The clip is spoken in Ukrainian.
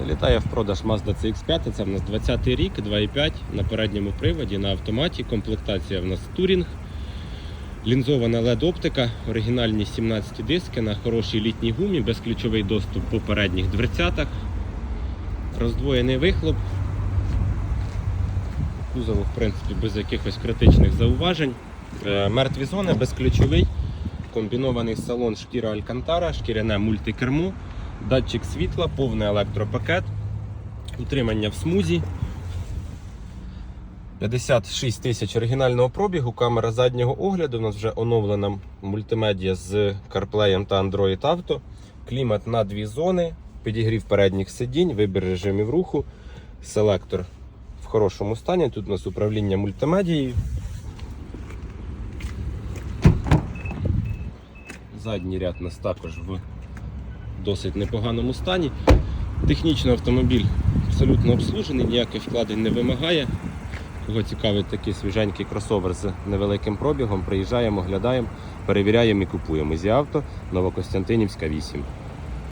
Залітає в продаж Mazda CX5, це в нас 20 рік, 2,5 на передньому приводі, на автоматі. Комплектація в нас Touring. Лінзована LED-оптика, оригінальні 17 диски на хорошій літній гумі, безключовий доступ по передніх дверцятах, роздвоєний вихлоп. Кузову, в принципі, без якихось критичних зауважень. Е, Мертві зони, безключовий, комбінований салон шкіра Алькантара, шкіряне мультикермо, датчик світла, повний електропакет, утримання в смузі. 56 тисяч оригінального пробігу, камера заднього огляду. У нас вже оновлена мультимедіа з CarPlay та Android Auto. Клімат на дві зони, підігрів передніх сидінь, вибір режимів руху, селектор в хорошому стані. Тут у нас управління мультимедією. Задній ряд у нас також в досить непоганому стані. Технічно автомобіль абсолютно обслужений, ніяких вкладень не вимагає. Кого цікавить такий свіженький кросовер з невеликим пробігом, приїжджаємо, оглядаємо, перевіряємо і купуємо. Зі авто Новокостянтинівська 8.